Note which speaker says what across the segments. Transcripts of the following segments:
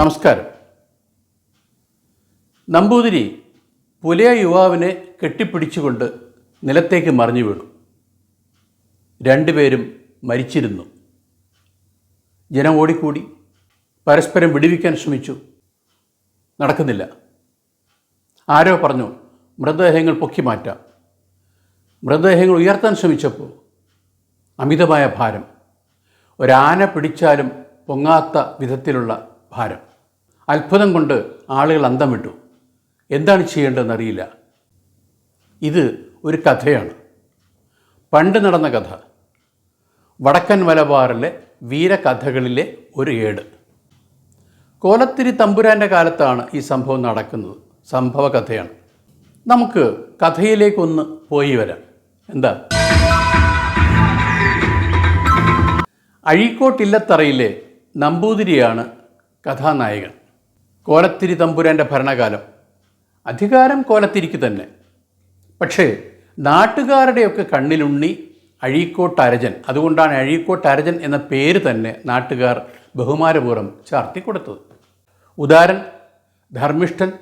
Speaker 1: നമസ്കാരം. നമ്പൂതിരി പുലയ യുവാവിനെ കെട്ടിപ്പിടിച്ചുകൊണ്ട് നിലത്തേക്ക് മറിഞ്ഞു വീണു. രണ്ടുപേരും മരിച്ചിരുന്നു. ജനം ഓടിക്കൂടി പരസ്പരം വിടുവിക്കാൻ ശ്രമിച്ചു. നടക്കുന്നില്ല. ആരോ പറഞ്ഞു മൃതദേഹങ്ങൾ പൊക്കി മാറ്റാം. മൃതദേഹങ്ങൾ ഉയർത്താൻ ശ്രമിച്ചപ്പോൾ അമിതമായ ഭാരം. ഒരാന പിടിച്ചാലും പൊങ്ങാത്ത വിധത്തിലുള്ള ഭാരം. അത്ഭുതം കൊണ്ട് ആളുകൾ അന്തം വിട്ടു എന്താണ് ചെയ്യേണ്ടതെന്നറിയില്ല. ഇത് ഒരു കഥയാണ്. പണ്ട് നടന്ന കഥ. വടക്കൻ മലബാറിലെ വീരകഥകളിലെ ഒരു ഏട്. കോലത്തിരി തമ്പുരാന്റെ കാലത്താണ് ഈ സംഭവം നടക്കുന്നത്. സംഭവ കഥയാണ് നമുക്ക് കഥയിലേക്കൊന്ന് പോയി വരാം. എന്താ? അഴീക്കോട്ടില്ലത്തറയിലെ നമ്പൂതിരിയാണ് കഥാനായകൻ. കോലത്തിരി തമ്പുരാന്റെ ഭരണകാലം. അധികാരം കോലത്തിരിക്ക് തന്നെ. പക്ഷേ നാട്ടുകാരുടെയൊക്കെ കണ്ണിലുണ്ണി അഴീക്കോട്ട് അരജൻ അതുകൊണ്ടാണ് അഴീക്കോട്ട് അരജൻ എന്ന പേര് തന്നെ നാട്ടുകാർ ബഹുമാനപൂർവം ചാർത്തി കൊടുത്തത് ഉദാരൻ ധർമ്മിഷ്ഠൻ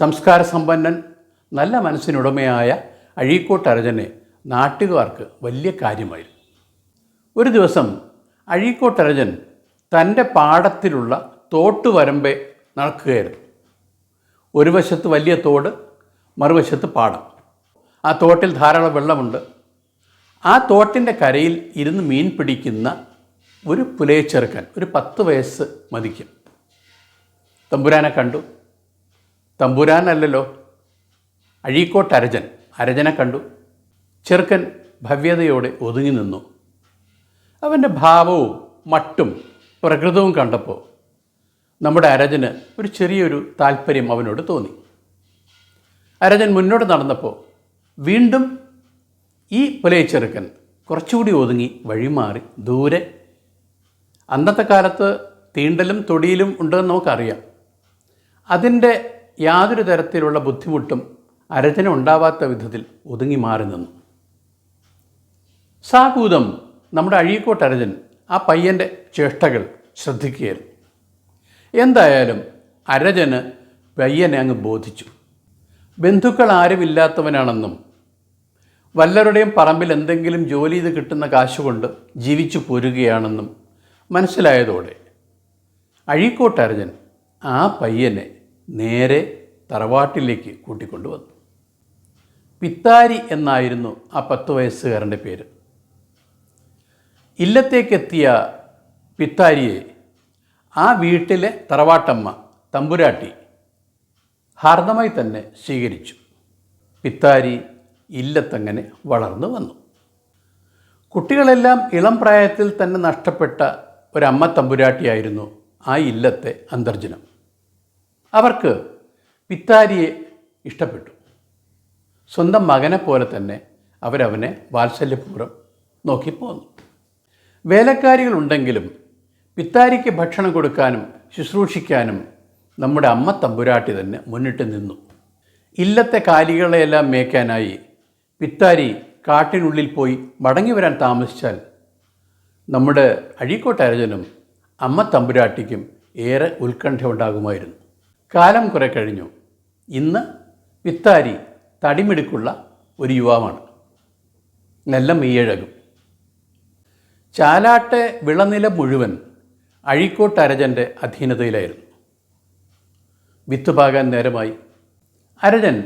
Speaker 1: സംസ്കാര സമ്പന്നൻ നല്ല മനസ്സിനുടമയായ അഴീക്കോട്ട് അരജനെ നാട്ടുകാർക്ക് വലിയ കാര്യമായിരുന്നു. ഒരു ദിവസം അഴീക്കോട്ടരജൻ തന്റെ പാടത്തിലുള്ള തോട്ടുവരമ്പെ നടക്കുകയായിരുന്നു. ഒരു വശത്ത് വലിയ തോട് മറുവശത്ത് പാടം. ആ തോട്ടിൽ ധാരാളം വെള്ളമുണ്ട്. ആ തോട്ടിന്റെ കരയിൽ ഇരുന്ന് മീൻ പിടിക്കുന്ന ഒരു പുലയച്ചെറുക്കൻ ഒരു പത്ത് വയസ്സ് മതിക്കും. തമ്പുരാനെ കണ്ടു. തമ്പുരാനല്ലല്ലോ അഴീക്കോട്ട് അരജൻ അരജനെ കണ്ടു. ചെറുക്കൻ ഭവ്യതയോടെ ഒതുങ്ങി നിന്നു. അവന്റെ ഭാവവും മട്ടും പ്രകൃതവും കണ്ടപ്പോൾ നമ്മുടെ അരജന് ഒരു ചെറിയൊരു താല്പര്യം അവനോട് തോന്നി. അരജൻ മുന്നോട്ട് നടന്നപ്പോൾ വീണ്ടും ഈ പുലയച്ചെറുക്കൻ കുറച്ചുകൂടി ഒതുങ്ങി വഴിമാറി ദൂരെ. അന്നത്തെ കാലത്ത് തീണ്ടലും തൊടിയിലും ഉണ്ടെന്ന് നമുക്കറിയാം. അതിന്റെ യാതൊരു തരത്തിലുള്ള ബുദ്ധിമുട്ടും അരജന ഉണ്ടാവാത്ത വിധത്തിൽ ഒതുങ്ങി മാറി നിന്നു. സാകൂതം നമ്മുടെ അഴീക്കോട്ട് അരജൻ ആ പയ്യന്റെ ചേഷ്ടകൾ ശ്രദ്ധിക്കുകയായിരുന്നു. എന്തായാലും അരജന് പയ്യനെ അങ്ങ് ബോധിച്ചു. ബന്ധുക്കൾ ആരുമില്ലാത്തവനാണെന്നും വല്ലവരുടെയും പറമ്പിൽ എന്തെങ്കിലും ജോലി ചെയ്ത് കിട്ടുന്ന കാശുകൊണ്ട് ജീവിച്ചു പോരുകയാണെന്നും മനസ്സിലായതോടെ അഴീക്കോട്ട് അരജൻ ആ പയ്യനെ നേരെ തറവാട്ടിലേക്ക് കൂട്ടിക്കൊണ്ടുവന്നു. പിത്താരി എന്നായിരുന്നു ആ പത്ത് വയസ്സുകാരന്റെ പേര്. ഇല്ലത്തേക്കെത്തിയ പിത്താരിയെ ആ വീട്ടിലെ തറവാട്ടമ്മ തമ്പുരാട്ടി ഹാർദമായി തന്നെ സ്വീകരിച്ചു. പിത്താരി ഇല്ലത്തങ്ങനെ വളർന്നു വന്നു. കുട്ടികളെല്ലാം ഇളം പ്രായത്തിൽ തന്നെ നഷ്ടപ്പെട്ട ഒരമ്മ തമ്പുരാട്ടിയായിരുന്നു ആ ഇല്ലത്തെ അന്തർജനം. അവർക്ക് പിത്താരിയെ ഇഷ്ടപ്പെട്ടു. സ്വന്തം മകനെ പോലെ തന്നെ അവരവനെ വാത്സല്യപൂർവം നോക്കിപ്പോന്നു. വേലക്കാരികളുണ്ടെങ്കിലും പിത്താരിക്ക് ഭക്ഷണം കൊടുക്കാനും ശുശ്രൂഷിക്കാനും നമ്മുടെ അമ്മ തമ്പുരാട്ടി തന്നെ മുന്നിട്ട് നിന്നു. ഇല്ലത്തെ കാലികളെയെല്ലാം മേയ്ക്കാനായി പിത്താരി കാട്ടിനുള്ളിൽ പോയി മടങ്ങി വരാൻ താമസിച്ചാൽ നമ്മുടെ അഴീക്കോട്ടരജനും അമ്മ തമ്പുരാട്ടിക്കും ഏറെ ഉത്കണ്ഠ ഉണ്ടാകുമായിരുന്നു കാലം കുറെ കഴിഞ്ഞു. ഇന്ന് പിത്താരി തടിമിടുക്കുള്ള ഒരു യുവാവാണ്. നല്ല മെയ്യഴകും ചാലാട്ടെ വിളനില മുഴുവൻ അഴീക്കോട്ട് അരജന്റെ അധീനതയിലായിരുന്നു. വിത്ത് പാകാൻ നേരമായി അരജൻ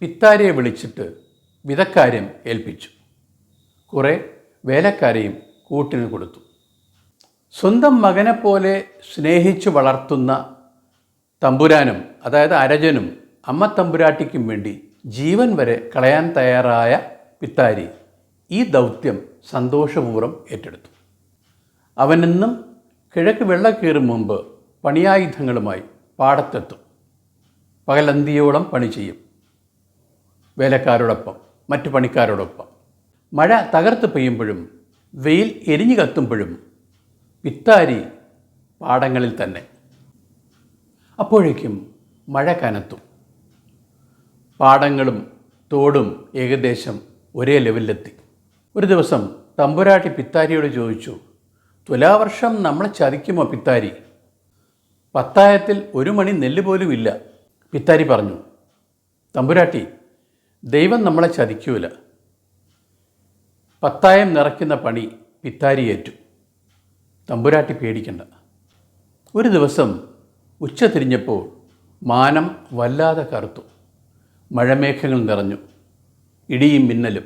Speaker 1: പിത്താരിയെ വിളിച്ചിട്ട് വിതക്കാര്യം ഏൽപ്പിച്ചു. കുറേ വേലക്കാരെയും കൂട്ടിന് കൊടുത്തു. സ്വന്തം മകനെപ്പോലെ പോലെ സ്നേഹിച്ചു വളർത്തുന്ന തമ്പുരാനും അതായത് അരജനും അമ്മ തമ്പുരാട്ടിക്കും വേണ്ടി ജീവൻ വരെ കളയാൻ തയ്യാറായ പിത്താരി ഈ ദൗത്യം സന്തോഷപൂർവം ഏറ്റെടുത്തു. അവനെന്നും കിഴക്ക് വെള്ളക്കീറും മുമ്പ് പണിയായുധങ്ങളുമായി പാടത്തെത്തും. പകലന്തിയോളം പണി ചെയ്യും. വേലക്കാരോടൊപ്പം മറ്റു പണിക്കാരോടൊപ്പം. മഴ തകർത്ത് പെയ്യുമ്പോഴും വെയിൽ എരിഞ്ഞു കത്തുമ്പോഴും പിത്താരി പാടങ്ങളിൽ തന്നെ. അപ്പോഴേക്കും മഴ കനത്തും. പാടങ്ങളും തോടും ഏകദേശം ഒരേ ലെവലിലെത്തി ഒരു ദിവസം തമ്പുരാട്ടി പിത്താരിയോട് ചോദിച്ചു തുലാവർഷം നമ്മളെ ചതിക്കുമോ പിത്താരി? പത്തായത്തിൽ ഒരു മണി നെല്ല് പോലും ഇല്ല പിത്താരി പറഞ്ഞു. തമ്പുരാട്ടി ദൈവം നമ്മളെ ചതിക്കൂല. പത്തായം നിറയ്ക്കുന്ന പണി പിത്താരി ഏറ്റു. തമ്പുരാട്ടി പേടിക്കണ്ട. ഒരു ദിവസം ഉച്ച തിരിഞ്ഞപ്പോൾ മാനം വല്ലാതെ കറുത്തു. മഴമേഘങ്ങൾ നിറഞ്ഞു. ഇടിയും മിന്നലും.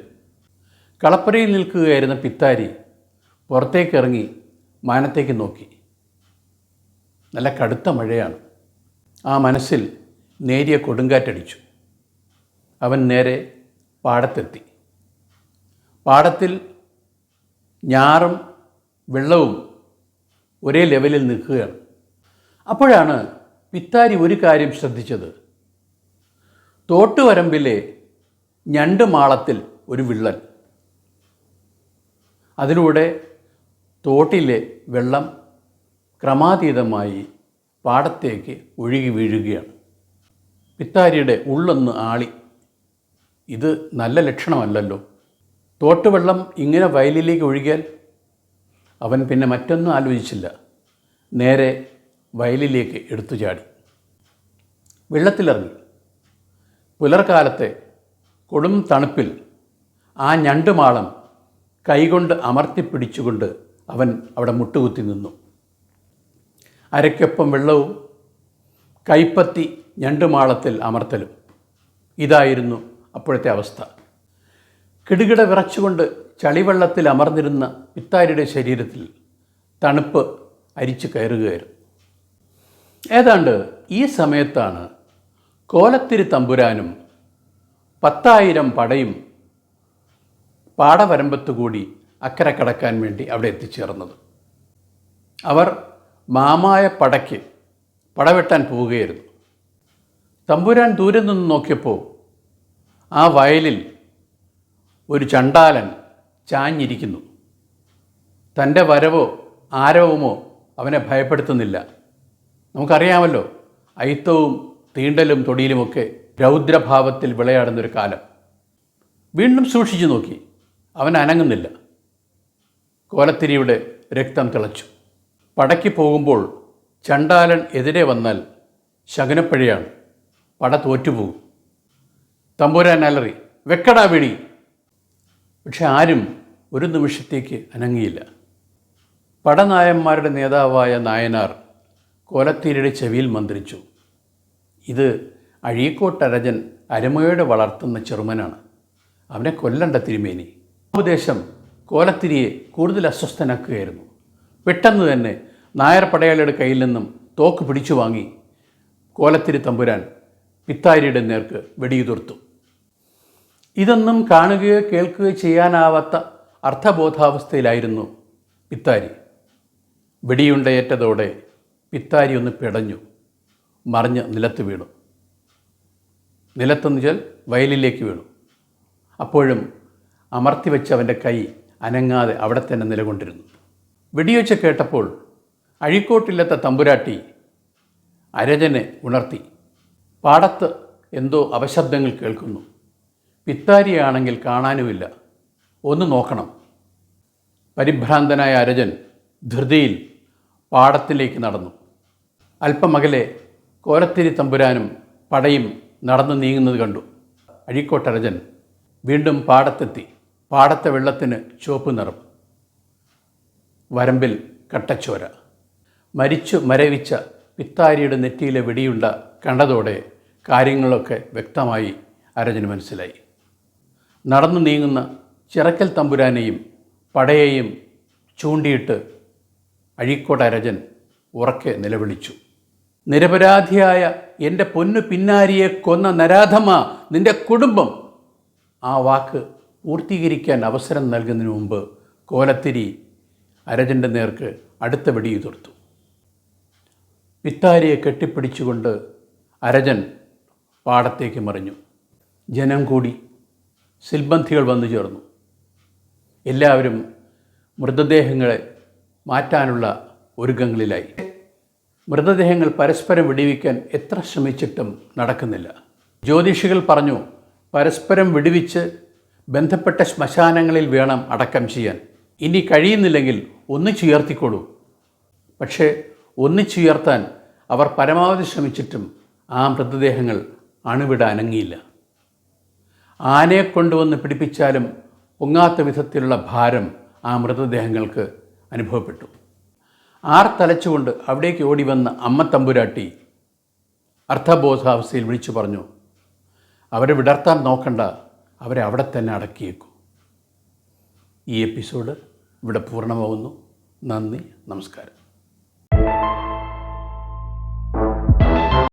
Speaker 1: കളപ്പുരയിൽ നിൽക്കുകയായിരുന്ന പിത്താരി പുറത്തേക്കിറങ്ങി മാനത്തേക്ക് നോക്കി. നല്ല കടുത്ത മഴയാണ്. ആ മനസ്സിൽ നേരിയ കൊടുങ്കാറ്റടിച്ചു. അവൻ നേരെ പാടത്തെത്തി. പാടത്തിൽ ഞാറും വെള്ളവും ഒരേ ലെവലിൽ നിൽക്കുകയാണ്. അപ്പോഴാണ് പിത്താരി ഒരു കാര്യം ശ്രദ്ധിച്ചത്. തോട്ടുവരമ്പിലെ ഞണ്ട് മാളത്തിൽ ഒരു വിള്ളൽ. അതിലൂടെ തോട്ടിലെ വെള്ളം ക്രമാതീതമായി പാടത്തേക്ക് ഒഴുകി വീഴുകയാണ്. പിത്താരിയുടെ ഉള്ളൊന്ന് ആളി. ഇത് നല്ല ലക്ഷണമല്ലല്ലോ. തോട്ടുവെള്ളം ഇങ്ങനെ വയലിലേക്ക് ഒഴുകിയാൽ അവൻ പിന്നെ മറ്റൊന്നും ആലോചിച്ചില്ല. നേരെ വയലിലേക്ക് എടുത്തു ചാടി വെള്ളത്തിലിറങ്ങി. പുലർക്കാലത്തെ കൊടും തണുപ്പിൽ ആ ഞണ്ടുമാളം കൈകൊണ്ട് അമർത്തിപ്പിടിച്ചുകൊണ്ട് അവൻ അവിടെ മുട്ടുകുത്തി നിന്നു. അരയ്ക്കൊപ്പം വെള്ളവും കൈപ്പത്തി ഞണ്ടുമാളത്തിൽ അമർത്തലും. ഇതായിരുന്നു അപ്പോഴത്തെ അവസ്ഥ. കിടുകിട വിറച്ചുകൊണ്ട് ചളിവെള്ളത്തിൽ അമർന്നിരുന്ന പിത്താരിയുടെ ശരീരത്തിൽ തണുപ്പ് അരിച്ചു കയറുകയായിരുന്നു. ഏതാണ്ട് ഈ സമയത്താണ് കോലത്തിരി തമ്പുരാനും പത്തായിരം പടയും പാടവരമ്പത്ത് കൂടി അക്കരെ കടക്കാൻ വേണ്ടി അവിടെ എത്തിച്ചേർന്നത്. അവർ മാമായ പടയ്ക്ക് പടവെട്ടാൻ പോവുകയായിരുന്നു. തമ്പുരാൻ ദൂരെ നിന്ന് നോക്കിയപ്പോൾ ആ വയലിൽ ഒരു ചണ്ടാലൻ ചാഞ്ഞിരിക്കുന്നു. തന്റെ വരവോ ആരവമോ അവനെ ഭയപ്പെടുത്തുന്നില്ല. നമുക്കറിയാമല്ലോ അയിത്തവും തീണ്ടലും തൊടിയിലുമൊക്കെ രൗദ്രഭാവത്തിൽ വിളയാടുന്നൊരു കാലം. വീണ്ടും സൂക്ഷിച്ചു നോക്കി. അവൻ അനങ്ങുന്നില്ല. കോലത്തിരിയുടെ രക്തം തിളച്ചു. പടയ്ക്ക് പോകുമ്പോൾ ചണ്ടാലൻ എതിരെ വന്നാൽ ശകനപ്പഴിയാണ്. പട തോറ്റുപോകും. തമ്പൂരാൻ അലറി വെക്കടാ വെടി പക്ഷെ ആരും ഒരു നിമിഷത്തേക്ക് അനങ്ങിയില്ല. പടനായന്മാരുടെ നേതാവായ നായനാർ കോലത്തീരയുടെ ചെവിയിൽ മന്ത്രിച്ചു. ഇത് അഴീക്കോട്ടരജൻ അരമയോടെ വളർത്തുന്ന ചെറുമനാണ്. അവനെ കൊല്ലണ്ട തിരുമേനി. ഉപദേശം കോലത്തിരിയെ കൂടുതൽ അസ്വസ്ഥനാക്കുകയായിരുന്നു. പെട്ടെന്ന് തന്നെ നായർ പടയാളിയുടെ കയ്യിൽ നിന്നും തോക്ക് പിടിച്ചു വാങ്ങി കോലത്തിരി തമ്പുരാൻ പിത്താരിയുടെ നേർക്ക് വെടിയുതിർത്തു. ഇതൊന്നും കാണുകയോ കേൾക്കുകയോ ചെയ്യാനാവാത്ത അർത്ഥബോധാവസ്ഥയിലായിരുന്നു പിത്താരി. വെടിയുണ്ടയേറ്റതോടെ പിത്താരി ഒന്ന് പിടഞ്ഞു മറിഞ്ഞ് നിലത്ത് വീണു. നിലത്തെന്ന് വെച്ചാൽ വയലിലേക്ക് വീണു. അപ്പോഴും അമർത്തി വെച്ച അവന്റെ കൈ അനങ്ങാതെ അവിടെ തന്നെ നിലകൊണ്ടിരുന്നു. വെടിയൊച്ച കേട്ടപ്പോൾ അഴിക്കോട്ടില്ലാത്ത തമ്പുരാട്ടി അരജനെ ഉണർത്തി. പാടത്ത് എന്തോ അപശബ്ദങ്ങൾ കേൾക്കുന്നു. പിത്താരിയാണെങ്കിൽ കാണാനുമില്ല. ഒന്ന് നോക്കണം. പരിഭ്രാന്തനായ അരജൻ ധൃതിയിൽ പാടത്തിലേക്ക് നടന്നു. അല്പമകലെ കോരത്തിരി തമ്പുരാനും പടയും നടന്നു നീങ്ങുന്നത് കണ്ടു. അഴീക്കോട്ടരജൻ വീണ്ടും പാടത്തെത്തി. പാടത്തെ വെള്ളത്തിന് ചുവപ്പ് നിറം. വരമ്പിൽ കട്ടച്ചോര. മരിച്ചു മരവിച്ച പിത്താരിയുടെ നെറ്റിയിലെ വെടിയുണ്ട കണ്ടതോടെ കാര്യങ്ങളൊക്കെ വ്യക്തമായി അരജന് മനസ്സിലായി. നടന്നു നീങ്ങുന്ന ചിറക്കൽ തമ്പുരാനെയും പടയെയും ചൂണ്ടിയിട്ട് അഴീക്കോട് അരജൻ ഉറക്കെ നിലവിളിച്ചു. നിരപരാധിയായ എന്റെ പൊന്നു പിന്നാരിയെ കൊന്ന നരാധമ നിന്റെ കുടുംബം. ആ വാക്ക് പൂർത്തീകരിക്കാൻ അവസരം നൽകുന്നതിന് മുമ്പ് കോലത്തിരി അരജന്റെ നേർക്ക് അടുത്ത വെടിയുതിർത്തു പിത്താരിയെ കെട്ടിപ്പിടിച്ചുകൊണ്ട് അരജൻ പാടത്തേക്ക് മറിഞ്ഞു. ജനം കൂടി സിൽബന്ധികൾ വന്നു ചേർന്നു. എല്ലാവരും മൃതദേഹങ്ങളെ മാറ്റാനുള്ള ഒരുക്കങ്ങളിലായി. മൃതദേഹങ്ങൾ പരസ്പരം വിടിവിക്കാൻ എത്ര ശ്രമിച്ചിട്ടും നടക്കുന്നില്ല. ജ്യോതിഷികൾ പറഞ്ഞു പരസ്പരം വെടിവിച്ച് ബന്ധപ്പെട്ട ശ്മശാനങ്ങളിൽ വേണം അടക്കം ചെയ്യാൻ. ഇനി കഴിയുന്നില്ലെങ്കിൽ ഒന്നിച്ചുയർത്തിക്കൊള്ളൂ പക്ഷേ ഒന്നിച്ചുയർത്താൻ അവർ പരമാവധി ശ്രമിച്ചിട്ടും ആ മൃതദേഹങ്ങൾ അണുവിട അനങ്ങിയില്ല ആനയെ കൊണ്ടുവന്ന് പിടിപ്പിച്ചാലും പൊങ്ങാത്ത വിധത്തിലുള്ള ഭാരം ആ മൃതദേഹങ്ങൾക്ക് അനുഭവപ്പെട്ടു. ആർ തലച്ചുകൊണ്ട് അവിടേക്ക് ഓടി വന്ന അമ്മ തമ്പുരാട്ടി അർത്ഥബോധാവസ്ഥയിൽ വിളിച്ചു പറഞ്ഞു അവരെ വിടർത്താൻ നോക്കണ്ട. അവരെ അവിടെ തന്നെ അടക്കിയേക്കൂ. ഈ എപ്പിസോഡ് ഇവിടെ പൂർണമാവുന്നു നന്ദി നമസ്കാരം.